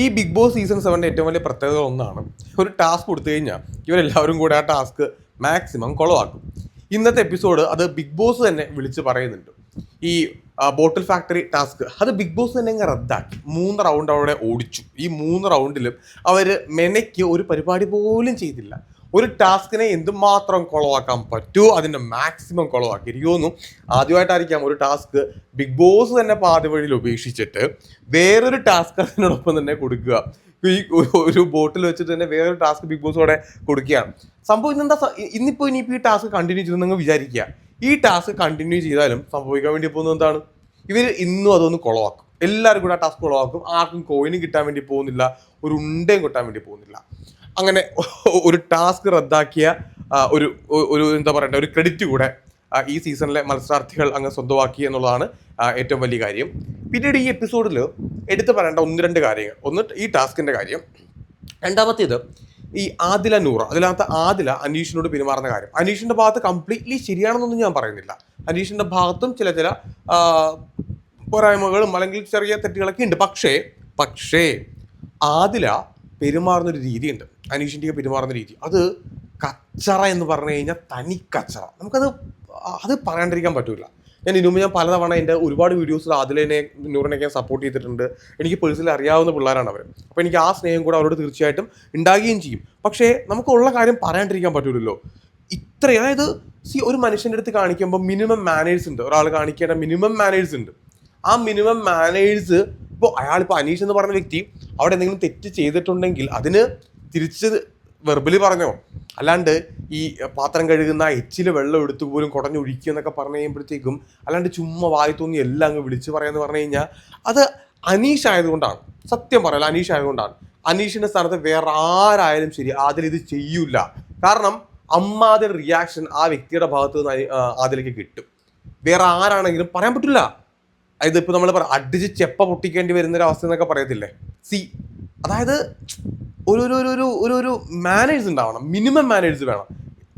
ഈ big boss season സെവന്റെ ഏറ്റവും വലിയ പ്രത്യേകത ഒന്നാണ്. ഒരു ടാസ്ക് കൊടുത്തു കഴിഞ്ഞാൽ ഇവരെല്ലാവരും കൂടെ ആ ടാസ്ക് മാക്സിമം കുളവാക്കും. ഇന്നത്തെ എപ്പിസോഡ് അത് ബിഗ് ബോസ് തന്നെ വിളിച്ച് പറയുന്നുണ്ട്. ഈ ബോട്ടിൽ ഫാക്ടറി ടാസ്ക് അത് ബിഗ് ബോസ് തന്നെ അങ്ങ് റദ്ദാക്കി. മൂന്ന് റൗണ്ട് അവിടെ ഓടിച്ചു. ഈ മൂന്ന് റൗണ്ടിലും അവർ മെനയ്ക്ക് ഒരു പരിപാടി പോലും ചെയ്തില്ല. ഒരു ടാസ്കിനെ എന്തുമാത്രം കുളവാക്കാൻ പറ്റുമോ അതിന്റെ മാക്സിമം കുളവാക്കി. എനിക്ക് ആദ്യമായിട്ടായിരിക്കാം ഒരു ടാസ്ക് ബിഗ് ബോസ് തന്നെ പാതി വഴിയിൽ ഉപേക്ഷിച്ചിട്ട് വേറൊരു ടാസ്ക് അതിനോടൊപ്പം തന്നെ കൊടുക്കുക. ഈ ഒരു- ബോട്ടിൽ വെച്ചിട്ട് തന്നെ വേറൊരു ടാസ്ക് ബിഗ് ബോസ് കൂടെ കൊടുക്കുകയാണ്. സംഭവം ഇന്നെന്താ ഇന്നിപ്പോൾ ഇനിയിപ്പോൾ ഈ ടാസ്ക് കണ്ടിന്യൂ ചെയ്തു നിങ്ങൾ വിചാരിക്കുക. ഈ ടാസ്ക് കണ്ടിന്യൂ ചെയ്താലും സംഭവിക്കാൻ വേണ്ടി പോകുന്നത് എന്താണ്? ഇവർ ഇന്നും അതൊന്ന് കുളവാക്കും. എല്ലാവരും കൂടെ ആ ടാസ്ക് കുളവാക്കും. ആർക്കും കോയിനും കിട്ടാൻ വേണ്ടി പോകുന്നില്ല. ഒരു ഉണ്ടയും കിട്ടാൻ വേണ്ടി പോകുന്നില്ല. അങ്ങനെ ഒരു ടാസ്ക് റദ്ദാക്കിയ ഒരു ഒരു എന്താ പറയണ്ട ഒരു ക്രെഡിറ്റ് കൂടെ ഈ സീസണിലെ മത്സരാർത്ഥികൾ അങ്ങ് സ്വന്തമാക്കി എന്നുള്ളതാണ് ഏറ്റവും വലിയ കാര്യം. പിന്നീട് ഈ എപ്പിസോഡിൽ എടുത്തു പറയേണ്ട ഒന്ന് രണ്ട് കാര്യങ്ങൾ. ഒന്ന് ഈ ടാസ്കിന്റെ കാര്യം. രണ്ടാമത്തേത് ഈ ആദില നൂറ അതിനകത്ത് ആദില അനീഷിനോട് പെരുമാറുന്ന കാര്യം. അനീഷിന്റെ ഭാഗത്ത് കംപ്ലീറ്റ്ലി ശരിയാണെന്നൊന്നും ഞാൻ പറയുന്നില്ല. അനീഷിന്റെ ഭാഗത്തും ചില ചില പോരായ്മകളും അല്ലെങ്കിൽ ചെറിയ തെറ്റുകളൊക്കെ ഉണ്ട്. പക്ഷേ പക്ഷേ ആദില പെരുമാറുന്ന ഒരു രീതിയുണ്ട്. അനീഷിന്റെ പെരുമാറുന്ന രീതി. അത് കച്ചറ എന്ന് പറഞ്ഞു കഴിഞ്ഞാൽ തനി കച്ചറ നമുക്കത് അത് പറയാണ്ടിരിക്കാൻ പറ്റില്ല ഞാൻ ഇതിനു ഞാൻ പലതവണ എന്റെ ഒരുപാട് വീഡിയോസിൽ ആദിലിനെ നൂറിനെയൊക്കെ സപ്പോർട്ട് ചെയ്തിട്ടുണ്ട്. എനിക്ക് പേഴ്സണലി അറിയാവുന്ന പിള്ളേരാണ് അവർ അപ്പോൾ എനിക്ക് ആ സ്നേഹം കൂടെ അവരോട് തീർച്ചയായിട്ടും ഉണ്ടാകുകയും ചെയ്യും. പക്ഷേ നമുക്കുള്ള കാര്യം പറയാണ്ടിരിക്കാൻ പറ്റൂലല്ലോ. ഇത്ര അതായത് സി ഒരു മനുഷ്യന്റെ അടുത്ത് കാണിക്കുമ്പോൾ മിനിമം മാനേഴ്സ് ഉണ്ട്. ഒരാൾ കാണിക്കേണ്ട മിനിമം മാനേഴ്സ് ഉണ്ട്. ആ മിനിമം മാനേഴ്സ് ഇപ്പോൾ അയാളിപ്പോൾ അനീഷ് എന്ന് പറഞ്ഞ വ്യക്തി അവിടെ എന്തെങ്കിലും തെറ്റ് ചെയ്തിട്ടുണ്ടെങ്കിൽ അതിന് തിരിച്ച് വെർബലി പറഞ്ഞോ? അല്ലാണ്ട് ഈ പാത്രം കഴുകുന്ന എച്ചിൽ വെള്ളം എടുത്തു പോലും കുടഞ്ഞൊഴിക്കുക എന്നൊക്കെ പറഞ്ഞു കഴിയുമ്പോഴത്തേക്കും അല്ലാണ്ട് ചുമ്മാ വായി തോന്നി എല്ലാം അങ്ങ് വിളിച്ച് പറയാന്ന് പറഞ്ഞു കഴിഞ്ഞാൽ അത് അനീഷ് ആയതുകൊണ്ടാണ്. സത്യം പറയല അനീഷ് ആയതുകൊണ്ടാണ്. അനീഷിന്റെ സ്ഥാനത്ത് വേറെ ആരായാലും ശരി അതിൽ ഇത് ചെയ്യൂല. കാരണം അമ്മാതിൽ റിയാക്ഷൻ ആ വ്യക്തിയുടെ ഭാഗത്ത് നിന്ന് അതിലേക്ക് കിട്ടും. വേറെ ആരാണെങ്കിലും പറയാൻ പറ്റില്ല. അതായത് ഇപ്പൊ നമ്മൾ പറ അടിച്ച് ചെപ്പ പൊട്ടിക്കേണ്ടി വരുന്ന ഒരു അവസ്ഥ എന്നൊക്കെ പറയത്തില്ലേ? സി അതായത് ഒരു ഒരു ഒരു ഒരു ഒരു മാനേഴ്സ് ഉണ്ടാവണം. മിനിമം മാനേഴ്സ് വേണം.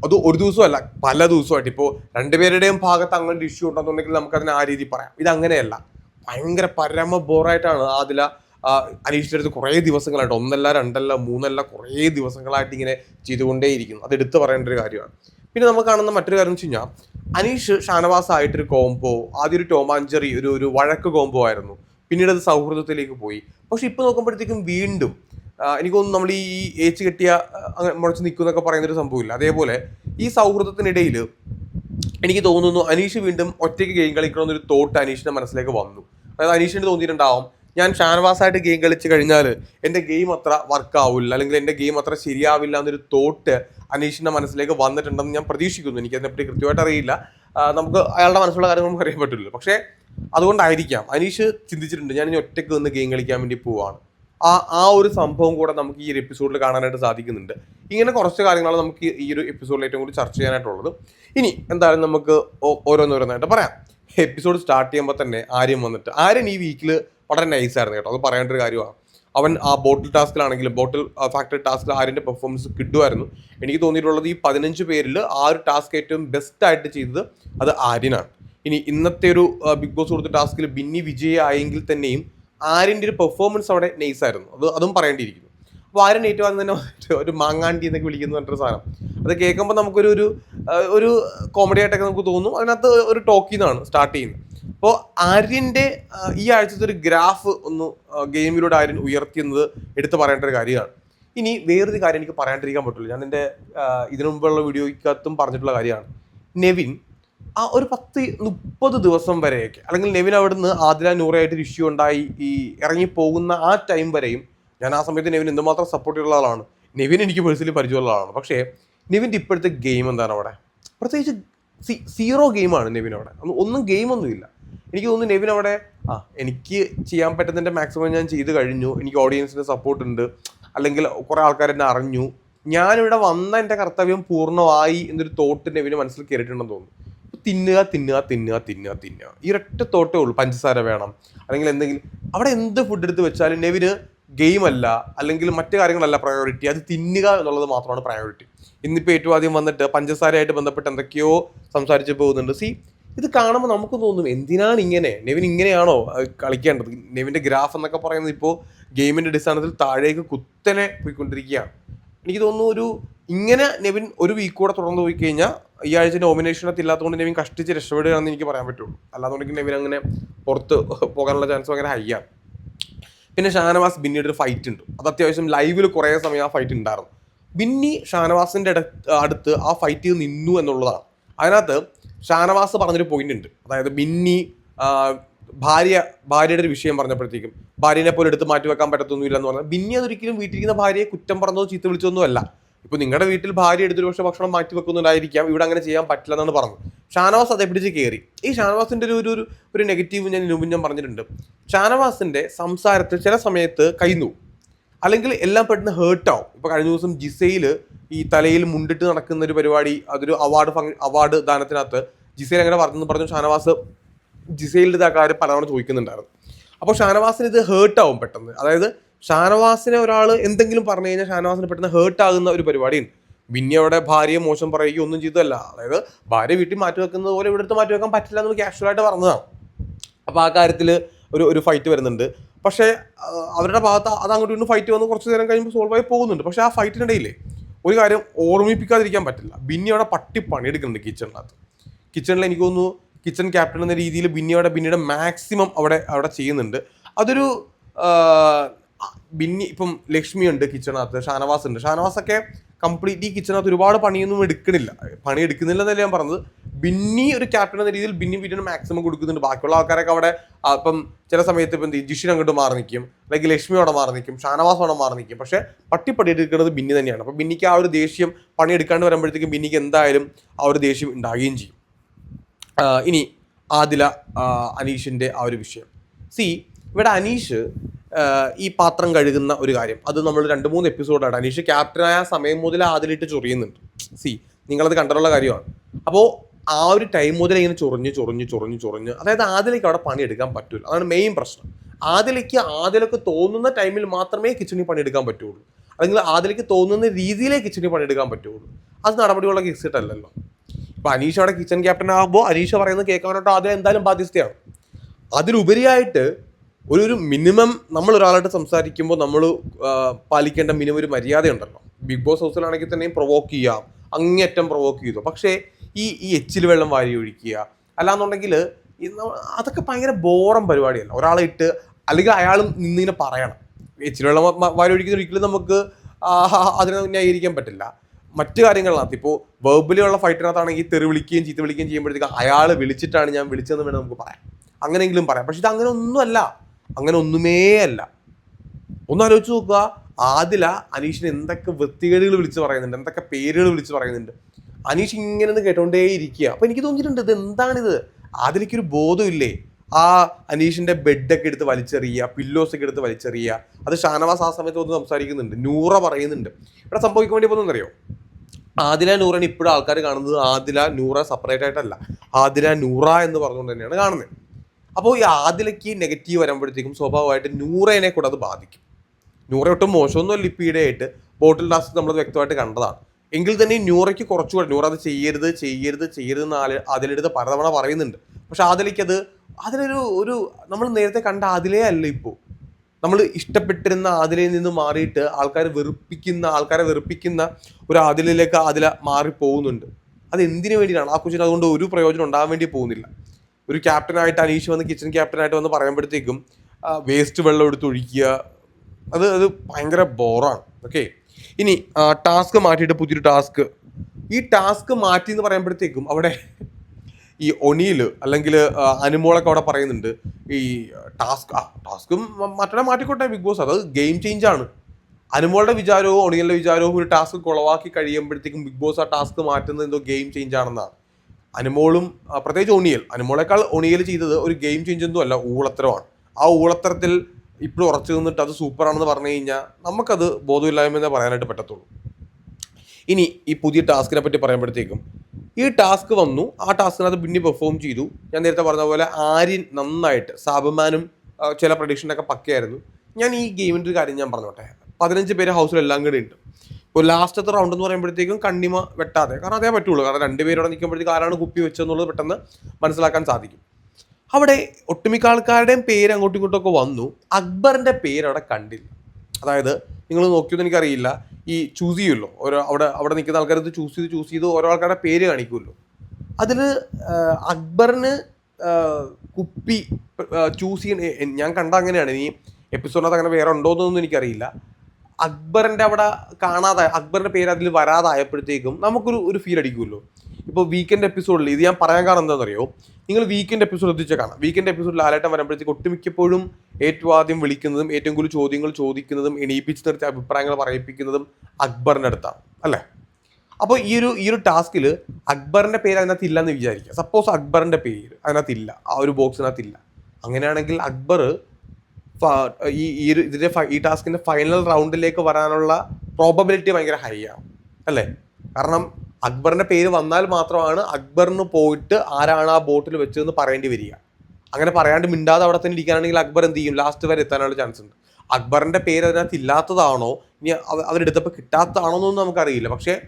അത് ഒരു ദിവസമല്ല പല ദിവസമായിട്ട്. ഇപ്പോൾ രണ്ടുപേരുടെയും ഭാഗത്ത് അങ്ങനെ ഒരു ഇഷ്യൂ ഉണ്ടെന്നുണ്ടെങ്കിൽ നമുക്കതിനെ ആ രീതി പറയാം. ഇത് അങ്ങനെയല്ല ഭയങ്കര പരമ ബോറായിട്ടാണ് ആദില അനീഷിന്റെ അടുത്ത് കുറേ ദിവസങ്ങളായിട്ട് ഒന്നല്ല രണ്ടല്ല മൂന്നല്ല കുറേ ദിവസങ്ങളായിട്ട് ഇങ്ങനെ ചെയ്തുകൊണ്ടേയിരിക്കുന്നു. അത് എടുത്തു പറയേണ്ട ഒരു കാര്യമാണ്. പിന്നെ നമുക്ക് കാണുന്ന മറ്റൊരു കാര്യം വെച്ച് കഴിഞ്ഞാൽ അനീഷ് ഷാനവാസ് ആയിട്ടൊരു കോംബോ ആദ്യം ഒരു ടോമാഞ്ചറി ഒരു ഒരു വഴക്ക് കോംബോ ആയിരുന്നു. പിന്നീട് അത് സൗഹൃദത്തിലേക്ക് പോയി. പക്ഷെ ഇപ്പൊ നോക്കുമ്പോഴത്തേക്കും വീണ്ടും എനിക്കൊന്നും നമ്മൾ ഈ ഏച്ച് കെട്ടിയ മുളച്ച് നിൽക്കുന്നൊക്കെ പറയുന്നൊരു സംഭവമില്ല. അതേപോലെ ഈ സൗഹൃദത്തിനിടയിൽ എനിക്ക് തോന്നുന്നു അനീഷ് വീണ്ടും ഒറ്റയ്ക്ക് ഗെയിം കളിക്കണമെന്നൊരു തോട്ട് അനീഷിന്റെ മനസ്സിലേക്ക് വന്നു. അതായത് അനീഷിന് തോന്നിയിട്ടുണ്ടാവും ഞാൻ ഷാനവാസായിട്ട് ഗെയിം കളിച്ച് കഴിഞ്ഞാൽ എന്റെ ഗെയിം അത്ര വർക്കാവില്ല അല്ലെങ്കിൽ എന്റെ ഗെയിം അത്ര ശരിയാവില്ല എന്നൊരു തോട്ട് അനീഷിന്റെ മനസ്സിലേക്ക് വന്നിട്ടുണ്ടെന്ന് ഞാൻ പ്രതീക്ഷിക്കുന്നു. എനിക്ക് അതിനെപ്പറ്റി കൃത്യമായിട്ട് അറിയില്ല. നമുക്ക് അയാളുടെ മനസ്സിലുള്ള കാര്യം നമുക്ക് അറിയാൻ പറ്റില്ല പക്ഷേ അതുകൊണ്ടായിരിക്കാം. അനീഷ് ചിന്തിച്ചിട്ടുണ്ട് ഞാൻ ഇനി ഒറ്റയ്ക്ക് നിന്ന് ഗെയിം കളിക്കാൻ വേണ്ടി പോവാണ്. ആ ആ ഒരു സംഭവം കൂടെ നമുക്ക് ഈ ഒരു എപ്പിസോഡിൽ കാണാനായിട്ട് സാധിക്കുന്നുണ്ട്. ഇങ്ങനെ കുറച്ച് കാര്യങ്ങളാണ് നമുക്ക് ഈ ഒരു എപ്പിസോഡിൽ ഏറ്റവും കൂടുതൽ ചർച്ച ചെയ്യാനായിട്ടുള്ളത്. ഇനി എന്തായാലും നമുക്ക് ഓരോന്നോരോന്നായിട്ട് പറയാം. എപ്പിസോഡ് സ്റ്റാർട്ട് ചെയ്യുമ്പോൾ തന്നെ ആര്യം വന്നിട്ട് ആര്യൻ ഈ വീക്കിൽ വളരെ നൈസായിരുന്നു കേട്ടോ. അത് പറയേണ്ട ഒരു കാര്യമാണ്. അവൻ ആ ബോട്ടിൽ ടാസ്കിലാണെങ്കിലും ബോട്ടിൽ ഫാക്ടറി ടാസ്കിൽ ആര്യന്റെ പെർഫോമൻസ് കിട്ടുമായിരുന്നു. എനിക്ക് തോന്നിയിട്ടുള്ളത് ഈ പതിനഞ്ച് പേരിൽ ആ ഒരു ടാസ്ക് ഏറ്റവും ബെസ്റ്റ് ആയിട്ട് ചെയ്തത് അത് ആര്യനാണ്. ഇനി ഇന്നത്തെ ഒരു ബിഗ് ബോസ് കൊടുത്ത ടാസ്കിൽ ബിന്നി വിജയമായെങ്കിൽ തന്നെയും ആര്യന്റെ ഒരു പെർഫോമൻസ് അവിടെ നൈസ് ആയിരുന്നു. അത് അതും പറയേണ്ടിയിരിക്കുന്നു. അപ്പോൾ ആര്യൻ ഏറ്റവും ആദ്യം തന്നെ ഒരു മാങ്ങാണ്ടി എന്നൊക്കെ വിളിക്കുന്ന പറഞ്ഞൊരു സാധനം. അത് കേൾക്കുമ്പോൾ നമുക്കൊരു ഒരു ഒരു കോമഡി ആയിട്ടൊക്കെ നമുക്ക് തോന്നും. അതിനകത്ത് ഒരു ടോക്കിൽ നിന്നാണ് സ്റ്റാർട്ട് ചെയ്യുന്നത്. അപ്പോൾ ആര്യന്റെ ഈ ആഴ്ചത്തെ ഒരു ഗ്രാഫ് ഒന്ന് ഗെയിമിലൂടെ ആര്യൻ ഉയർത്തിയെന്നത് എടുത്തു പറയേണ്ട ഒരു കാര്യമാണ്. ഇനി വേറൊരു കാര്യം എനിക്ക് പറയാണ്ടിരിക്കാൻ പറ്റില്ല ഞാൻ എന്റെ ഇതിനു മുമ്പുള്ള വീഡിയോയ്ക്കകത്തും പറഞ്ഞിട്ടുള്ള കാര്യമാണ്. നെവിൻ ആ ഒരു പത്ത് മുപ്പത് ദിവസം വരെയൊക്കെ അല്ലെങ്കിൽ നെവിൻ അവിടുന്ന് ആദില നൂറായിട്ട് ഒരു ഇഷ്യൂ ഉണ്ടായി ഈ ഇറങ്ങിപ്പോകുന്ന ആ ടൈം വരെയും ഞാൻ ആ സമയത്ത് നെവിൻ എന്തുമാത്രം സപ്പോർട്ട് ചെയ്യുള്ള ആളാണ്. നെവിൻ എനിക്ക് പേഴ്സണലി പരിചയമുള്ള ആളാണ്. പക്ഷേ നെവിന്റെ ഇപ്പോഴത്തെ ഗെയിം എന്താണ് അവിടെ? പ്രത്യേകിച്ച് സീറോ ഗെയിമാണ് നെവിൻ അവിടെ. ഒന്നും ഗെയിമൊന്നുമില്ല എനിക്ക് തോന്നുന്നു നെവിൻ അവിടെ ആ എനിക്ക് ചെയ്യാൻ പറ്റുന്നതിന്റെ മാക്സിമം ഞാൻ ചെയ്ത് കഴിഞ്ഞു. എനിക്ക് ഓഡിയൻസിന്റെ സപ്പോർട്ട് ഉണ്ട്. അല്ലെങ്കിൽ കുറേ ആൾക്കാർ എന്നെ അറിഞ്ഞു. ഞാനിവിടെ വന്ന എന്റെ കർത്തവ്യം പൂർണമായി എന്നൊരു തോട്ട് നെവിന് മനസ്സിൽ കയറിയിട്ടുണ്ടെന്ന് തോന്നുന്നു. തിന്നുക തിന്നുക തിന്നുക തിന്നുക തിന്നുക. ഈ ഒരൊറ്റ തോട്ടേ ഉള്ളൂ പഞ്ചസാര വേണം. അല്ലെങ്കിൽ എന്തെങ്കിലും അവിടെ എന്ത് ഫുഡ് എടുത്ത് വെച്ചാലും നെവിന് ഗെയിം അല്ല അല്ലെങ്കിൽ മറ്റു കാര്യങ്ങളല്ല പ്രയോറിറ്റി അത് തിന്നുക എന്നുള്ളത് മാത്രമാണ് പ്രയോറിറ്റി ഇന്നിപ്പോൾ ഏറ്റവും ആദ്യം വന്നിട്ട് പഞ്ചസാരയായിട്ട് ബന്ധപ്പെട്ട് എന്തൊക്കെയോ സംസാരിച്ച് പോകുന്നുണ്ട്. സി ഇത് കാണുമ്പോൾ നമുക്ക് തോന്നും എന്തിനാണ് ഇങ്ങനെ? നെവിൻ ഇങ്ങനെയാണോ കളിക്കേണ്ടത്? നെവിന്റെ ഗ്രാഫ് എന്നൊക്കെ പറയുന്നത് ഇപ്പോൾ ഗെയിമിന്റെ അടിസ്ഥാനത്തിൽ താഴേക്ക് കുത്തനെ പോയിക്കൊണ്ടിരിക്കുകയാണ്. എനിക്ക് തോന്നുന്നു ഒരു ഇങ്ങനെ നെവിൻ ഒരു വീക്ക് കൂടെ തുടർന്ന് പോയി കഴിഞ്ഞാൽ ഈ ആഴ്ച നോമിനേഷനകത്ത് ഇല്ലാത്തതുകൊണ്ട് നെവിൻ കഷ്ടിച്ച് രക്ഷപ്പെടുകയാണെന്ന് എനിക്ക് പറയാൻ പറ്റുള്ളൂ. അല്ലാതുകൊണ്ടെങ്കിൽ നെവിൻ അങ്ങനെ പുറത്ത് പോകാനുള്ള ചാൻസ് ഭയങ്കര ഹൈ ആണ്. പിന്നെ ഷാനവാസ് ബിന്നിയുടെ ഒരു ഫൈറ്റ് ഉണ്ട്. അത് അത്യാവശ്യം ലൈവിൽ കുറേ സമയം ആ ഫൈറ്റ് ഉണ്ടായിരുന്നു ബിന്നി ഷാനവാസിന്റെ അടു- അടുത്ത് ആ ഫൈറ്റ് നിന്നു എന്നുള്ളതാണ്. അതിനകത്ത് ഷാനവാസ് പറഞ്ഞൊരു പോയിന്റ് ഉണ്ട്. അതായത് ബിന്നി ഭാര്യ ഭാര്യയുടെ ഒരു വിഷയം പറഞ്ഞപ്പോഴത്തേക്കും ഭാര്യനെ പോലെ എടുത്ത് മാറ്റി വെക്കാൻ പറ്റത്തൊന്നുമില്ല എന്ന് പറഞ്ഞാൽ ബിന്നി അതൊരിക്കലും വീട്ടിലിരിക്കുന്ന ഭാര്യയെ കുറ്റം പറഞ്ഞതോ ചീത്ത വിളിച്ചൊന്നും അല്ല. ഇപ്പൊ നിങ്ങളുടെ വീട്ടിൽ ഭാര്യ എടുത്തൊരു പക്ഷേ ഭക്ഷണം മാറ്റി വെക്കുന്നുണ്ടായിരിക്കാം. ഇവിടെ അങ്ങനെ ചെയ്യാൻ പറ്റില്ല എന്നാണ് പറഞ്ഞത്. ഷാനവാസ് അതേ പിടിച്ച് കയറി ഈ ഷാനവാസിന്റെ ഒരു ഒരു ഒരു നെഗറ്റീവ് ഞാൻ മുമ്പ് ഞാൻ പറഞ്ഞിട്ടുണ്ട്. ഷാനവാസിന്റെ സംസാരത്തിൽ ചില സമയത്ത് കൈന്നു അല്ലെങ്കിൽ എല്ലാം പെട്ടെന്ന് ഹേർട്ട് ആവും. ഇപ്പൊ കഴിഞ്ഞ ദിവസം ജിസയിൽ ഈ തലയിൽ മുണ്ടിട്ട് നടക്കുന്ന ഒരു പരിപാടി അതൊരു അവാർഡ് ഫങ് അവാർഡ് ദാനത്തിനകത്ത് ജിസയിൽ അങ്ങനെ പറഞ്ഞെന്ന് പറഞ്ഞു ഷാനവാസ് ജിസയിലിന്റെ ആ കാര്യം പലതവണ ചോദിക്കുന്നുണ്ടായിരുന്നു. അപ്പോൾ ഷാനവാസിന് ഇത് ഹേർട്ട് ആവും പെട്ടെന്ന്. അതായത് ഷാനവാസിനെ ഒരാൾ എന്തെങ്കിലും പറഞ്ഞു കഴിഞ്ഞാൽ ഷാനവാസിന് പെട്ടെന്ന് ഹേർട്ട് ആകുന്ന ഒരു പരിപാടിയുണ്ട് പിന്നെ അവിടെ ഭാര്യയെ മോശം പറയുകയോ ഒന്നും ചെയ്തതല്ല. അതായത് ഭാര്യ വീട്ടിൽ മാറ്റി വെക്കുന്നത് പോലെ ഇവിടുത്തെ മാറ്റി വെക്കാൻ പറ്റില്ല എന്ന് ക്യാഷ്വലായിട്ട് പറഞ്ഞതാണ്. അപ്പോൾ ആ കാര്യത്തിൽ ഒരു ഒരു ഫൈറ്റ് വരുന്നുണ്ട്. പക്ഷേ അവരുടെ ഭാഗത്ത് അത് അങ്ങോട്ടും ഇങ്ങോട്ടും ഫൈറ്റ് വന്ന് കുറച്ച് നേരം കഴിയുമ്പോൾ സോൾവ് ആയി പോകുന്നുണ്ട്. പക്ഷേ ആ ഫൈറ്റിനിടയിലേ ഒരു കാര്യം ഓർമ്മിപ്പിക്കാതിരിക്കാൻ പറ്റില്ല. ബിന്നി അവിടെ പട്ടി പണിയെടുക്കുന്നുണ്ട് കിച്ചണിനകത്ത് കിച്ചണിൽ എനിക്ക് തോന്നുന്നു കിച്ചൺ ക്യാപ്റ്റൻ എന്ന രീതിയിൽ ബിന്നി അവിടെ ബിന്നിയുടെ മാക്സിമം അവിടെ അവിടെ ചെയ്യുന്നുണ്ട്. അതൊരു ബിന്നി ഇപ്പം ലക്ഷ്മി ഉണ്ട് കിച്ചണിനകത്ത് ഷാനവാസ് ഉണ്ട്. ഷാനവാസ് ഒക്കെ കംപ്ലീറ്റ് ഈ കിച്ചണിനകത്ത് ഒരുപാട് പണിയൊന്നും എടുക്കണില്ല. പണി എടുക്കുന്നില്ല എന്നല്ല ഞാൻ പറഞ്ഞത്. ബിന്നി ഒരു ക്യാപ്റ്റൻ എന്ന രീതിയിൽ ബിന്നി വീട്ടിന് മാക്സിമം കൊടുക്കുന്നുണ്ട്. ബാക്കിയുള്ള ആൾക്കാരൊക്കെ അവിടെ അപ്പം ചില സമയത്ത് ഇപ്പം എന്ത് ജിഷിൻ അങ്ങോട്ട് മാറി നിൽക്കും അല്ലെങ്കിൽ ലക്ഷ്മി അവിടെ മാറി നിൽക്കും ഷാനവാസ് അവിടെ മാറി നിൽക്കും പക്ഷേ പട്ടിപ്പടി എടുക്കുന്നത് ബിന്നി തന്നെയാണ്. അപ്പം ബിന്നിക്ക് ആ ഒരു ദേഷ്യം പണി എടുക്കാണ്ട് വരുമ്പോഴത്തേക്കും ബിന്നിക്ക് എന്തായാലും ആ ഒരു ദേഷ്യം ഉണ്ടാകുകയും ചെയ്യും. ഇനി ആദില അനീഷിന്റെ ആ ഒരു വിഷയം. സി ഇവിടെ അനീഷ് ഈ പാത്രം കഴുകുന്ന ഒരു കാര്യം. അത് നമ്മൾ രണ്ട് മൂന്ന് എപ്പിസോഡാണ് അനീഷ് ക്യാപ്റ്റനായ സമയം മുതൽ ആദ്യമായിട്ട് ചൊറിയുന്നുണ്ട്. സി നിങ്ങളത് കണ്ടിട്ടുള്ള കാര്യമാണ്. അപ്പോൾ ആ ഒരു ടൈം മുതൽ ഇങ്ങനെ ചൊറിഞ്ഞ് ചൊറിഞ്ഞ് ചൊറിഞ്ഞ് ചൊറിഞ്ഞ് അതായത് ആദ്യലേക്ക് അവിടെ പണി എടുക്കാൻ പറ്റൂല. അതാണ് മെയിൻ പ്രശ്നം. ആദ്യലേക്ക് ആദ്യമൊക്കെ തോന്നുന്ന ടൈമിൽ മാത്രമേ കിച്ചണിൽ പണിയെടുക്കാൻ പറ്റുള്ളൂ. അല്ലെങ്കിൽ ആദ്യലേക്ക് തോന്നുന്ന രീതിയിലേ കിച്ചണിൽ പണിയെടുക്കാൻ പറ്റുള്ളൂ. അത് നടപടിയുള്ള കേസിട്ടല്ലല്ലോ ഇപ്പൊ അനീഷ് അവിടെ കിച്ചൺ ക്യാപ്റ്റൻ ആകുമ്പോൾ അനീഷ് പറയുന്നത് കേൾക്കാനായിട്ട് ആദ്യം എന്തായാലും ബാധ്യസ്ഥയാണ്. അതിലുപരിയായിട്ട് ഒരു ഒരു മിനിമം നമ്മൾ ഒരാളായിട്ട് സംസാരിക്കുമ്പോൾ നമ്മൾ പാലിക്കേണ്ട മിനിമം ഒരു മര്യാദയുണ്ടല്ലോ. ബിഗ് ബോസ് ഹൗസിലാണെങ്കിൽ തന്നെയും പ്രൊവോക്ക് ചെയ്യാം അങ്ങേറ്റം പ്രൊവോക്ക് ചെയ്തു. പക്ഷേ ഈ ഈ എച്ചിൽ വെള്ളം വാരി ഒഴിക്കുക അല്ലാന്നുണ്ടെങ്കിൽ അതൊക്കെ ഭയങ്കര ബോറം പരിപാടിയല്ല. ഒരാളെ ഇട്ട് അല്ലെങ്കിൽ അയാൾ നിന്നിങ്ങനെ പറയണം. എച്ചിൽ വെള്ളം വാരി ഒഴിക്കുന്ന ഒരിക്കലും നമുക്ക് അതിനെ ന്യായീകരിക്കാൻ പറ്റില്ല. മറ്റു കാര്യങ്ങളിനകത്ത് ഇപ്പോൾ വേർബലിയുള്ള ഫൈറ്റിനകത്താണെങ്കിൽ തെറി വിളിക്കുകയും ചീത്ത വിളിക്കുകയും ചെയ്യുമ്പോഴത്തേക്ക് അയാൾ വിളിച്ചിട്ടാണ് ഞാൻ വിളിച്ചതെന്ന് വേണം നമുക്ക് പറയാം അങ്ങനെയെങ്കിലും പറയാം. പക്ഷെ ഇത് അങ്ങനെ ഒന്നുമല്ല അങ്ങനെ ഒന്നുമേ അല്ല ഒന്ന് ആലോചിച്ച് നോക്കുക. ആദില അനീഷിന് എന്തൊക്കെ വൃത്തികേടുകൾ വിളിച്ച് പറയുന്നുണ്ട് എന്തൊക്കെ പേരുകൾ വിളിച്ച് പറയുന്നുണ്ട്. അനീഷ് ഇങ്ങനെ കേട്ടോണ്ടേ ഇരിക്കുക അപ്പൊ എനിക്ക് തോന്നിയിട്ടുണ്ട് ഇത് എന്താണിത് ഒരു ബോധമില്ലേ? ആ അനീഷിന്റെ ബെഡൊക്കെ എടുത്ത് വലിച്ചെറിയുക പില്ലോസ് ഒക്കെ എടുത്ത് വലിച്ചെറിയുക. അത് ഷാനവാസ് ആ സമയത്ത് ഒന്ന് സംസാരിക്കുന്നുണ്ട്. നൂറ പറയുന്നുണ്ട്. ഇവിടെ സംഭവിക്കാൻ വേണ്ടി പോകുന്നറിയോ ആദില നൂറാണ് ഇപ്പോഴും ആൾക്കാർ കാണുന്നത് ആദില നൂറ സെപ്പറേറ്റ് ആയിട്ടല്ല. ആദില നൂറ എന്ന് പറഞ്ഞുകൊണ്ട് തന്നെയാണ് കാണുന്നത്. അപ്പോൾ ഈ ആദിലയ്ക്ക് നെഗറ്റീവ് വരുമ്പോഴത്തേക്കും സ്വാഭാവികമായിട്ട് നൂറേനെ കൂടെ അത് ബാധിക്കും. നൂറ ഒട്ടും മോശമൊന്നുമല്ല ഇപ്പം ആയിട്ട് ബോട്ടിൽ ടാസ്ക് നമ്മൾ വ്യക്തമായിട്ട് കണ്ടതാണ്. എങ്കിൽ തന്നെ ഈ ന്യൂറയ്ക്ക് കുറച്ചുകൂടെ ന്യൂറ അത് ചെയ്യരുത് ചെയ്യരുത് ചെയ്യരുത് എന്ന് ആൽ അതിലെടുത്ത് പലതവണ പറയുന്നുണ്ട്. പക്ഷെ ആദിലേക്ക് അത് അതിലൊരു ഒരു നമ്മൾ നേരത്തെ കണ്ട അതിലേ അല്ല ഇപ്പോൾ. നമ്മൾ ഇഷ്ടപ്പെട്ടിരുന്ന ആതിലയിൽ നിന്ന് മാറിയിട്ട് ആൾക്കാരെ വെറുപ്പിക്കുന്ന ആൾക്കാരെ വെറുപ്പിക്കുന്ന ഒരു ആതിലയിലേക്ക് ആദില മാറി പോകുന്നുണ്ട് അത് എന്തിനു വേണ്ടിയിട്ടാണ്? ആ കൊച്ചിന് അതുകൊണ്ട് ഒരു പ്രയോജനം ഉണ്ടാകാൻ വേണ്ടി പോകുന്നില്ല. ഒരു ക്യാപ്റ്റനായിട്ട് അനീഷ് വന്ന് കിച്ചൺ ക്യാപ്റ്റനായിട്ട് വന്ന് പറയുമ്പോഴത്തേക്കും വേസ്റ്റ് വെള്ളം എടുത്ത് ഒഴിക്കുക. അത് അത് ഭയങ്കര ബോറാണ്. ഓക്കെ ഇനി ടാസ്ക് മാറ്റിയിട്ട് പുതിയൊരു ടാസ്ക് ഈ ടാസ്ക് മാറ്റി എന്ന് പറയുമ്പോഴത്തേക്കും അവിടെ ഈ ഒണിയിൽ അല്ലെങ്കിൽ അനുമോളൊക്കെ അവിടെ പറയുന്നുണ്ട് ഈ ടാസ്ക് ആ ടാസ്കും മറ്റേ മാറ്റിക്കോട്ടെ ബിഗ് ബോസ് അത് ഗെയിം ചേഞ്ച് ആണ്. അനുമോളുടെ വിചാരവും ഒണിയലിന്റെ വിചാരവും ഒരു ടാസ്ക് കുളവാക്കി കഴിയുമ്പോഴത്തേക്കും ബിഗ് ബോസ് ആ ടാസ്ക് മാറ്റുന്നത് എന്തോ ഗെയിം ചേഞ്ച് ആണെന്നാണ്. അനുമോളും പ്രത്യേകിച്ച് ഒണിയൽ. അനുമോളേക്കാൾ ഒണിയൽ ചെയ്തത് ഒരു ഗെയിം ചേഞ്ച് ഒന്നും അല്ല ഊളത്തരമാണ്. ആ ഊളത്തരത്തിൽ ഇപ്പോഴും ഉറച്ചു നിന്നിട്ട് അത് സൂപ്പറാണെന്ന് പറഞ്ഞു കഴിഞ്ഞാൽ നമുക്കത് ബോധമില്ലായ്മ പറയാനായിട്ട് പറ്റത്തുള്ളൂ. ഇനി ഈ പുതിയ ടാസ്കിനെ പറ്റി പറയുമ്പോഴത്തേക്കും ഈ ടാസ്ക് വന്നു ആ ടാസ്കിനകത്ത് പിന്നെ പെർഫോം ചെയ്തു. ഞാൻ നേരത്തെ പറഞ്ഞ പോലെ ആര്യൻ നന്നായിട്ട് സാബമാനും ചില പ്രഡിക്ഷനൊക്കെ പക്കയായിരുന്നു. ഞാൻ ഈ ഗെയിമിന്റെ ഒരു കാര്യം ഞാൻ പറഞ്ഞോട്ടെ. പതിനഞ്ച് പേര് ഹൗസിലെല്ലാം കൂടി ഉണ്ട്. ഇപ്പോൾ ലാസ്റ്റത്തെ റൗണ്ട് എന്ന് പറയുമ്പോഴത്തേക്കും കണ്ണിമ വെട്ടാതെ. കാരണം അതേ പറ്റുള്ളൂ. കാരണം രണ്ടുപേരോടെ നിൽക്കുമ്പോഴത്തേക്ക് ആരാണ് കുപ്പി വെച്ചതെന്നുള്ളത് പെട്ടെന്ന് മനസ്സിലാക്കാൻ സാധിക്കും. അവിടെ ഒട്ടുമിക്ക ആൾക്കാരുടെയും പേര് അങ്ങോട്ടും ഇങ്ങോട്ടും ഒക്കെ വന്നു. അക്ബറിന്റെ പേര് അവിടെ കണ്ടില്ല. അതായത് നിങ്ങൾ നോക്കിയെന്ന് എനിക്കറിയില്ല. ഈ ചൂസ് ചെയ്യുമല്ലോ. ഓരോ അവിടെ അവിടെ നിൽക്കുന്ന ആൾക്കാർ ഇത് ചൂസ് ചെയ്ത് ചൂസ് ചെയ്ത് ഓരോ ആൾക്കാരുടെ പേര് കാണിക്കുമല്ലോ. അതിൽ അക്ബറിന് കുപ്പി ചൂസ് ചെയ്യണ ഞാൻ കണ്ട അങ്ങനെയാണ്. ഇനി എപ്പിസോഡിനകത്ത് അങ്ങനെ വേറെ ഉണ്ടോ എന്നൊന്നും എനിക്കറിയില്ല. അക്ബറിന്റെ അവിടെ കാണാതെ അക്ബറിന്റെ പേര് അതിൽ വരാതായപ്പോഴത്തേക്കും നമുക്കൊരു ഒരു ഫീൽ അടിക്കുമല്ലോ. ഇപ്പോൾ വീക്കെൻഡ് എപ്പിസോഡിൽ ഇത് ഞാൻ പറയാൻ കാരണം എന്താണെന്നറിയോ? നിങ്ങൾ വീക്കെൻഡ് എപ്പിസോഡ് എത്തിച്ചാൽ കാണാം. വീക്കെൻഡ് എപ്പിസോഡിൽ ആലേട്ടം വരുമ്പോഴത്തേക്ക് ഒട്ടുമിക്കപ്പോഴും ഏറ്റവും ആദ്യം വിളിക്കുന്നതും ഏറ്റവും കൂടുതൽ ചോദ്യങ്ങൾ ചോദിക്കുന്നതും എണീപ്പിച്ച് നിർത്തി അഭിപ്രായങ്ങൾ പറയിപ്പിക്കുന്നതും അക്ബറിന്റെ അടുത്താണ് അല്ലേ? അപ്പോൾ ഈ ഒരു ഈ ഒരു ടാസ്കിൽ അക്ബറിന്റെ പേര് അതിനകത്ത് ഇല്ല എന്ന് വിചാരിക്കുക. സപ്പോസ് അക്ബറിന്റെ പേര് അതിനകത്ത് ഇല്ല. ആ ഒരു ബോക്സിനകത്ത് ഇല്ല. അങ്ങനെയാണെങ്കിൽ അക്ബർ ഈ ഈ ഇതിന്റെ ഈ ടാസ്കിന്റെ ഫൈനൽ റൗണ്ടിലേക്ക് വരാനുള്ള പ്രോബബിലിറ്റി ഭയങ്കര ഹൈ ആണ് അല്ലേ? കാരണം അക്ബറിന്റെ പേര് വന്നാൽ മാത്രമാണ് അക്ബറിന് പോയിട്ട് ആരാണ് ആ ബോട്ടിൽ വെച്ചതെന്ന് പറയേണ്ടി വരിക. അങ്ങനെ പറയാണ്ട് മിണ്ടാതെ അവിടെ തന്നെ ഇരിക്കുകയാണെങ്കിൽ അക്ബർ എന്ത് ചെയ്യും? ലാസ്റ്റ് വരെ എത്താനുള്ള ചാൻസ് ഉണ്ട്. അക്ബറിന്റെ പേര് അതിനകത്ത് ഇല്ലാത്തതാണോ? ഇനി അവ- അവരെടുത്തപ്പോൾ കിട്ടാത്തതാണോ എന്നൊന്നും നമുക്കറിയില്ല. പക്ഷേ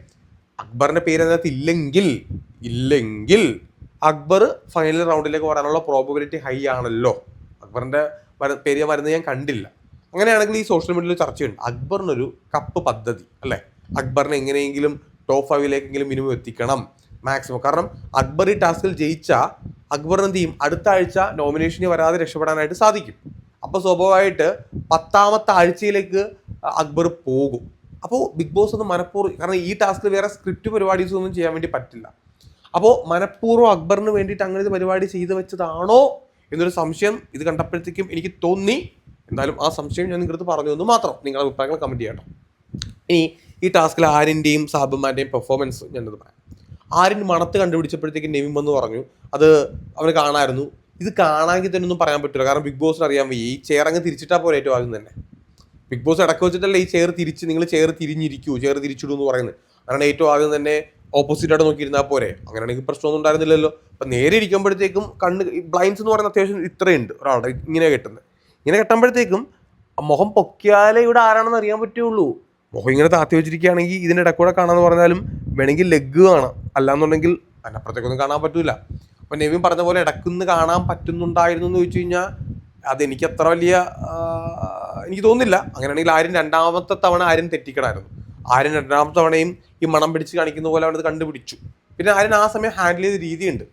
അക്ബറിന്റെ പേര് അതിനകത്ത് ഇല്ലെങ്കിൽ ഇല്ലെങ്കിൽ അക്ബർ ഫൈനൽ റൗണ്ടിലേക്ക് വരാനുള്ള പ്രോബബിലിറ്റി ഹൈ ആണല്ലോ. അക്ബറിന്റെ വര- പേര് വരുന്നത് ഞാൻ കണ്ടില്ല. അങ്ങനെയാണെങ്കിൽ ഈ സോഷ്യൽ മീഡിയയിൽ ചർച്ചയുണ്ട്. അക്ബറിനൊരു കപ്പ് പദ്ധതി അല്ലേ? അക്ബറിനെ എങ്ങനെയെങ്കിലും ടോപ്പ് ഫൈവിലേക്കെങ്കിലും മിനിമം എത്തിക്കണം മാക്സിമം കാരണം അക്ബർ ഈ ടാസ്കിൽ ജയിച്ച അക്ബർ എന്ത് ചെയ്യും? അടുത്ത ആഴ്ച നോമിനേഷന് വരാതെ രക്ഷപ്പെടാനായിട്ട് സാധിക്കും. അപ്പോൾ സ്വാഭാവികമായിട്ട് പത്താമത്തെ ആഴ്ചയിലേക്ക് അക്ബർ പോകും. അപ്പോൾ ബിഗ് ബോസ് ഒന്ന് മനഃപൂർവം കാരണം ഈ ടാസ്കിൽ വേറെ സ്ക്രിപ്റ്റ് പരിപാടീസ് ഒന്നും ചെയ്യാൻ വേണ്ടി പറ്റില്ല. അപ്പോൾ മനഃപൂർവം അക്ബറിന് വേണ്ടിയിട്ട് അങ്ങനെ ഒരു പരിപാടി ചെയ്തു വെച്ചതാണോ? എന്നൊരു സംശയം ഇത് കണ്ടപ്പോഴത്തേക്കും എനിക്ക് തോന്നി. എന്തായാലും ആ സംശയം ഞാൻ അടുത്ത് പറഞ്ഞു എന്ന് മാത്രം നിങ്ങളുടെ അഭിപ്രായങ്ങൾ കമന്റ് ചെയ്യട്ടോ. ഇനി ഈ ടാസ്കിൽ ആരിന്റെയും സാബുമാന്റെയും പെർഫോമൻസ് ഞാനത് പറയാം. ആരിൻ മണത്ത് കണ്ടുപിടിച്ചപ്പോഴത്തേക്ക് നെവിം വന്ന് പറഞ്ഞു അത് അവന് കാണായിരുന്നു. ഇത് കാണാമെങ്കിൽ തന്നെ ഒന്നും പറയാൻ പറ്റില്ല കാരണം ബിഗ് ബോസിന് അറിയാൻ വയ്യ. ഈ ചെയർ അങ്ങ് തിരിച്ചിട്ടാൽ പോലെ ഏറ്റവും ആദ്യം തന്നെ. ബിഗ് ബോസ് ഇടയ്ക്ക് വെച്ചിട്ടല്ലേ ഈ ചെയർ തിരിച്ച് നിങ്ങൾ ചെയർ തിരിഞ്ഞിരിക്കൂ ചെയർ തിരിച്ചിടൂ എന്ന് പറയുന്നത്. കാരണം ഏറ്റവും ആദ്യം തന്നെ ഓപ്പോസിറ്റ് ആയിട്ട് നോക്കിയിരുന്നാൽ പോരെ. അങ്ങനെയാണെങ്കിൽ പ്രശ്നമൊന്നും ഉണ്ടായിരുന്നില്ലല്ലോ. അപ്പം നേരെ ഇരിക്കുമ്പോഴത്തേക്കും കണ്ണ് ബ്ലൈൻഡ്സ് എന്ന് പറയുന്ന അത്യാവശ്യം ഇത്രയുണ്ട് ഒരാളുടെ ഇങ്ങനെ കെട്ടുന്നത് ഇങ്ങനെ കെട്ടുമ്പോഴത്തേക്കും മുഖം പൊക്കിയാലേ ഇവിടെ ആരാണെന്ന് അറിയാൻ പറ്റുള്ളൂ. മുഖം ഇങ്ങനെ താത്തി വെച്ചിരിക്കുകയാണെങ്കിൽ ഇതിന്റെ ഇടക്കൂടെ കാണാന്ന് പറഞ്ഞാലും വേണമെങ്കിൽ ലെഗ് കാണാം. അല്ലാന്നുണ്ടെങ്കിൽ അതിനപ്പുറത്തേക്കൊന്നും കാണാൻ പറ്റൂല. അപ്പൊ നെവിൻ പറഞ്ഞ പോലെ ഇടക്കുന്ന് കാണാൻ പറ്റുന്നുണ്ടായിരുന്നു എന്ന് ചോദിച്ചു കഴിഞ്ഞാൽ അതെനിക്ക് അത്ര വലിയ എനിക്ക് തോന്നുന്നില്ല. അങ്ങനെയാണെങ്കിൽ ആരും രണ്ടാമത്തെ തവണ ആരും തെറ്റിക്കണമായിരുന്നു ആരും രണ്ടാമത്തെ തവണയും ഈ മണം പിടിച്ച് കാണിക്കുന്ന പോലെ അവനത് കണ്ടുപിടിച്ചു. പിന്നെ ആര്യൻ ആ സമയം ഹാൻഡിൽ ചെയ്ത രീതിയുണ്ട്.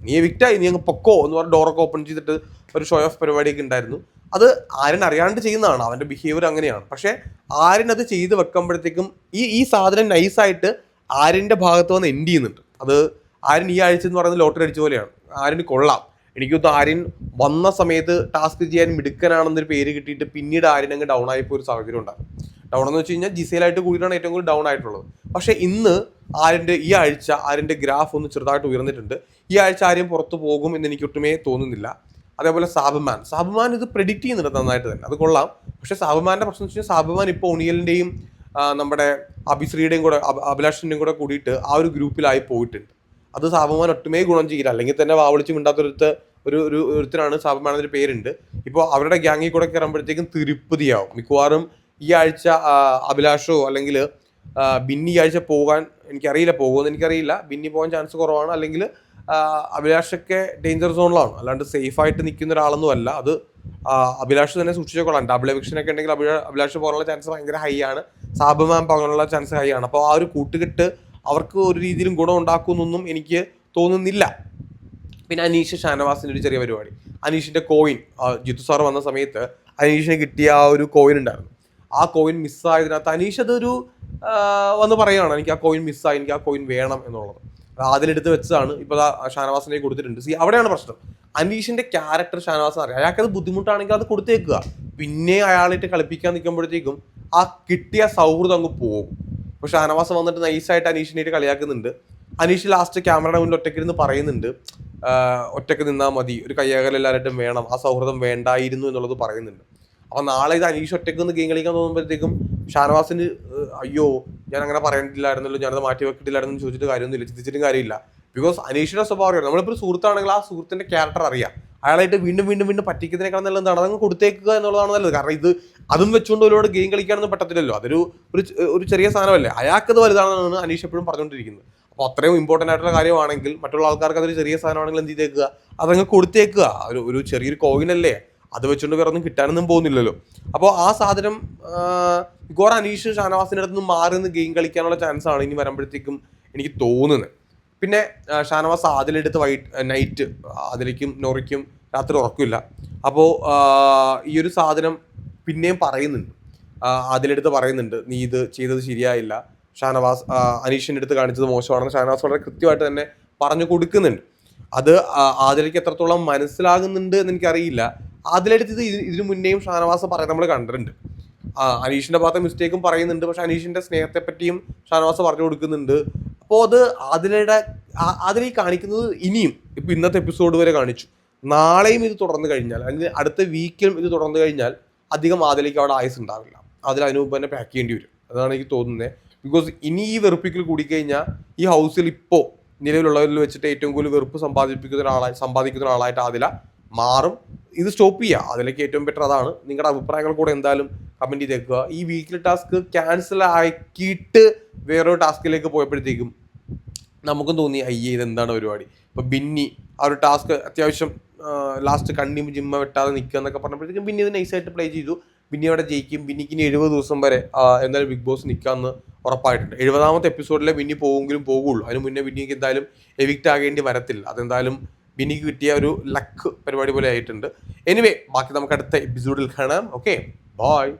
നീ വിക്റ്റായി നീ അങ്ങ് പൊക്കോ എന്ന് പറഞ്ഞ് ഡോറൊക്കെ ഓപ്പൺ ചെയ്തിട്ട് ഒരു ഷോ ഓഫ് പരിപാടിയൊക്കെ ഉണ്ടായിരുന്നു. അത് ആര്യൻ അറിയാണ്ട് ചെയ്യുന്നതാണ്. അവന്റെ ബിഹേവിയർ അങ്ങനെയാണ്. പക്ഷേ ആര്യൻ അത് ചെയ്ത് വെക്കുമ്പോഴത്തേക്കും ഈ ഈ സാധനം നൈസായിട്ട് ആര്യന്റെ ഭാഗത്ത് വന്ന് എൻഡ് ചെയ്യുന്നുണ്ട്. അത് ആര്യൻ ഈ ആഴ്ച എന്ന് പറയുന്നത് ലോട്ടറി അടിച്ച പോലെയാണ്. ആര്യന് കൊള്ളാം. എനിക്ക് തോന്നുന്നു ആര്യൻ വന്ന സമയത്ത് ടാസ്ക് ചെയ്യാൻ മിടുക്കനാണെന്നൊരു പേര് കിട്ടിയിട്ട് പിന്നീട് ആര്യൻ അങ്ങ് ഡൗൺ ആയിപ്പോ ഒരു സാഹചര്യം ഉണ്ടാകും. ഡൗൺ എന്ന് വെച്ച് കഴിഞ്ഞാൽ ജിസയിലായിട്ട് കൂടിയിട്ടാണ് ഏറ്റവും കൂടുതൽ ഡൗൺ ആയിട്ടുള്ളത്. പക്ഷേ ഇന്ന് ആരിന്റെ ഈ ആഴ്ച ആരിന്റെ ഗ്രാഫ് ഒന്ന് ചെറുതായിട്ട് ഉയർന്നിട്ടുണ്ട്. ഈ ആഴ്ച ആരെയും പുറത്തു പോകും എന്ന് എനിക്ക് ഒട്ടുമേ തോന്നുന്നില്ല. അതേപോലെ സാബുമാൻ. സാബുമാൻ ഇത് പ്രെഡിക്റ്റ് ചെയ്യുന്നുണ്ട് നന്നായിട്ട് തന്നെ. അത് കൊള്ളാം. പക്ഷേ സാബുമാന്റെ പ്രശ്നം വെച്ച് കഴിഞ്ഞാൽ സാബുമാൻ ഇപ്പോൾ ഒണിയലിന്റെയും നമ്മുടെ അഭിശ്രീയുടെയും കൂടെ അഭ- അഭിലാഷിന്റെയും കൂടെ കൂടിയിട്ട് ആ ഒരു ഗ്രൂപ്പിലായി പോയിട്ടുണ്ട്. അത് സാബുമാൻ ഒട്ടുമേ ഗുണം ചെയ്യില്ല. അല്ലെങ്കിൽ തന്നെ വാവളിച്ച് മിണ്ടാത്തൊരുത്ത് ഒരു ഒരു ഒരുത്തരാണ് സാബുമാൻ എന്നൊരു പേരുണ്ട്. ഇപ്പോൾ അവരുടെ ഗ്യാങ്ങിൽ കൂടെ കയറുമ്പോഴത്തേക്കും തിരുപ്പതിയാവും. മിക്കവാറും ഈ ആഴ്ച അഭിലാഷോ അല്ലെങ്കിൽ ബിന്നി ഈ ആഴ്ച പോകാൻ എനിക്കറിയില്ല പോകുമെന്ന് എനിക്കറിയില്ല. ബിന്നി പോകാൻ ചാൻസ് കുറവാണ്. അല്ലെങ്കിൽ അഭിലാഷൊക്കെ ഡേഞ്ചർ സോണിലാണ് അല്ലാണ്ട് സേഫ് ആയിട്ട് നിൽക്കുന്ന ഒരാളൊന്നും അല്ല. അത് അഭിലാഷ് തന്നെ സൂക്ഷിച്ചോളാം ഡബിൾ എവിക്ഷൻ ഒക്കെ ഉണ്ടെങ്കിൽ അഭിലാ അഭിലാഷ് പോകാനുള്ള ചാൻസ് ഭയങ്കര ഹൈ ആണ്. സാബുമാൻ പോകാനുള്ള ചാൻസ് ഹൈ ആണ്. അപ്പോൾ ആ ഒരു കൂട്ടുകെട്ട് അവർക്ക് ഒരു രീതിയിലും ഗുണം ഉണ്ടാക്കുമെന്നൊന്നും എനിക്ക് തോന്നുന്നില്ല. പിന്നെ അനീഷ് ഷാനവാസിന്റെ ഒരു ചെറിയ പരിപാടി. അനീഷിന്റെ കോയിൻ ജിത്തു സാർ വന്ന സമയത്ത് അനീഷിന് കിട്ടിയ ആ ഒരു കോയിൻ ഉണ്ടായിരുന്നു. ആ കോയിൻ മിസ്സായതിനകത്ത് അനീഷ് അതൊരു വന്ന് പറയുകയാണ് എനിക്ക് ആ കോയിൻ മിസ്സായി എനിക്ക് ആ കോയിൻ വേണം എന്നുള്ളത്. അത് അതിലെടുത്ത് വെച്ചതാണ്. ഇപ്പോൾ ഷാനവാസിനെ കൊടുത്തിട്ടുണ്ട്. സി അവിടെയാണ് പ്രശ്നം. അനീഷിന്റെ ക്യാരക്ടർ ഷാനവാസ് അറിയാം. അത് ബുദ്ധിമുട്ടാണെങ്കിൽ അത് കൊടുത്തേക്കുക. പിന്നെ അയാളായിട്ട് കളിപ്പിക്കാൻ നിൽക്കുമ്പോഴത്തേക്കും ആ കിട്ടിയ സൗഹൃദം അങ്ങ് പോകും. ഇപ്പോൾ ഷാനവാസ് വന്നിട്ട് നൈസായിട്ട് അനീഷിനായിട്ട് കളിയാക്കുന്നുണ്ട്. അനീഷ് ലാസ്റ്റ് ക്യാമറയുടെ മുന്നിൽ ഒറ്റയ്ക്കിരുന്ന് പറയുന്നുണ്ട്. ഒറ്റയ്ക്ക് നിന്നാൽ മതി. ഒരു കയ്യകൽ എല്ലാവരായിട്ടും വേണം. ആ സൗഹൃദം വേണ്ടായിരുന്നു എന്നുള്ളത് പറയുന്നുണ്ട്. അപ്പൊ നാളെ ഇത് അനീഷ് ഒറ്റയ്ക്ക് ഗെയിം കളിക്കാൻ തോന്നുമ്പോഴത്തേക്കും ഷാനവാസിന് അയ്യോ ഞാൻ അങ്ങനെ പറയണ്ടില്ലായിരുന്നല്ലോ ഞാനത് മാറ്റി വെക്കിട്ടില്ലായിരുന്നു ചോദിച്ചിട്ട് കാര്യമൊന്നുമില്ല ചിന്തിച്ചിട്ടും കാര്യമില്ല. ബിക്കോസ് അനീഷിന്റെ സ്വഭാവം നമ്മളിപ്പോൾ സുഹൃത്താണെങ്കിൽ ആ സുഹൃത്തിന്റെ ക്യാരക്ടർ അറിയാം. അയാളായിട്ട് വീണ്ടും വീണ്ടും വീണ്ടും പറ്റിക്കുന്നതിനേക്കാൾ നല്ലത് എന്താണ്? അതങ്ങ് കൊടുത്തേക്കുക എന്നുള്ളതാണ് നല്ലത്. കാരണം ഇത് അതും വെച്ചുകൊണ്ട് ഒരുപാട് ഗെയിം കളിക്കാനൊന്നും പറ്റത്തില്ലല്ലോ. അതൊരു ഒരു ഒരു ചെറിയ സാധനമല്ലേ? അയാൾക്കത് വലുതാണെന്നാണ് അനീഷ് എപ്പോഴും പറഞ്ഞുകൊണ്ടിരിക്കുന്നത്. അപ്പോൾ അത്രയും ഇമ്പോർട്ടന്റ് ആയിട്ടുള്ള കാര്യമാണെങ്കിൽ മറ്റുള്ള ആൾക്കാർക്ക് അതൊരു ചെറിയ സാധനമാണെങ്കിൽ എന്ത് ചെയ്തേക്കുക? അതങ്ങ് കൊടുത്തേക്കുക. ഒരു ഒരു ചെറിയൊരു കോയിനല്ലേ അത് വെച്ചുകൊണ്ട് വേറെ ഒന്നും കിട്ടാനൊന്നും പോകുന്നില്ലല്ലോ. അപ്പോൾ ആ സാധനം ഗോർ അനീഷ് ഷാനവാസിന്റെ അടുത്ത് നിന്ന് മാറി നിന്ന് ഗെയിം കളിക്കാനുള്ള ചാൻസ് ആണ് ഇനി വരുമ്പോഴത്തേക്കും എനിക്ക് തോന്നുന്നത്. പിന്നെ ഷാനവാസ് ആദിലെടുത്ത് വൈറ്റ് നൈറ്റ് ആദിലേക്കും നോറിക്കും രാത്രി ഉറക്കില്ല. അപ്പോൾ ഈ ഒരു സാധനം പിന്നെയും പറയുന്നുണ്ട്. അതിലെടുത്ത് പറയുന്നുണ്ട് നീ ഇത് ചെയ്തത് ശരിയായില്ല. ഷാനവാസ് അനീഷിന്റെ അടുത്ത് കാണിച്ചത് മോശമാണെന്ന് ഷാനവാസ് വളരെ കൃത്യമായിട്ട് തന്നെ പറഞ്ഞു കൊടുക്കുന്നുണ്ട്. അത് ആദിലേക്ക് എത്രത്തോളം മനസ്സിലാകുന്നുണ്ട് എന്ന് എനിക്കറിയില്ല. ഇത് ഇതിനു മുന്നേയും ഷാനവാസ് പറയുന്നത് നമ്മൾ കണ്ടിട്ടുണ്ട്. അനീഷിന്റെ ഭാഗത്തെ മിസ്റ്റേക്കും പറയുന്നുണ്ട്. പക്ഷെ അനീഷിന്റെ സ്നേഹത്തെ പറ്റിയും ഷാനവാസ് പറഞ്ഞു കൊടുക്കുന്നുണ്ട്. അപ്പോൾ അത് അതിലയുടെ അതിൽ കാണിക്കുന്നത് ഇനിയും ഇപ്പൊ ഇന്നത്തെ എപ്പിസോഡ് വരെ കാണിച്ചു. നാളെയും ഇത് തുടർന്ന് കഴിഞ്ഞാൽ അല്ലെങ്കിൽ അടുത്ത വീക്കിലും ഇത് തുടർന്ന് കഴിഞ്ഞാൽ അധികം ആദിലേക്ക് അവിടെ ആയുസ് ഉണ്ടാവില്ല. അതിൽ അനൂപ് തന്നെ പാക്ക് ചെയ്യേണ്ടി വരും. അതാണ് എനിക്ക് തോന്നുന്നത് ബിക്കോസ് ഇനി ഈ വെറുപ്പിക്കൽ കൂടിക്കഴിഞ്ഞാൽ ഈ ഹൗസിൽ ഇപ്പോൾ നിലവിലുള്ളവരിൽ വെച്ചിട്ട് ഏറ്റവും കൂടുതൽ വെറുപ്പ് സമ്പാദിപ്പിക്കുന്ന ഒരാളായി സമ്പാദിക്കുന്ന ഒരാളായിട്ട് ആദില മാറും. ഇത് സ്റ്റോപ്പ് ചെയ്യുക അതിലേക്ക് ഏറ്റവും ബെറ്റർ അതാണ്. നിങ്ങളുടെ അഭിപ്രായങ്ങൾ കൂടെ എന്തായാലും കമന്റ് ചെയ്തേക്കുക. ഈ വീക്കിലി ടാസ്ക് ക്യാൻസൽ ആക്കിയിട്ട് വേറൊരു ടാസ്കിലേക്ക് പോയപ്പോഴത്തേക്കും നമുക്കും തോന്നി അയ്യേ ഇതെന്താണ് പരിപാടി? ഇപ്പോൾ ബിന്നി ആ ഒരു ടാസ്ക് അത്യാവശ്യം ലാസ്റ്റ് കണ്ണിയും ജിമ്മ വെട്ടാതെ നിൽക്കുക എന്നൊക്കെ പറഞ്ഞപ്പോഴത്തേക്കും ബിന്നി ഇത് നൈസായിട്ട് പ്ലേ ചെയ്തു. ബിന്നി അവിടെ ജയിക്കും. ബിന്നിക്ക് ഇനി എഴുപത് ദിവസം വരെ എന്തായാലും ബിഗ് ബോസ് നിൽക്കാമെന്ന് ഉറപ്പായിട്ടുണ്ട്. എഴുപതാമത്തെ എപ്പിസോഡിലെ ബിന്നി പോകുമെങ്കിലും പോകുള്ളൂ അതിന് മുന്നേ ബിന്നിക്ക് എന്തായാലും എവിക്റ്റ് ആകേണ്ടി വരത്തില്ല. അതെന്തായാലും ബിന്നിക്ക് കിട്ടിയ ഒരു ലക്ക് പരിപാടി പോലെ ആയിട്ടുണ്ട്. എനിവേ ബാക്കി നമുക്ക് അടുത്ത എപ്പിസോഡിൽ കാണാം. Okay bye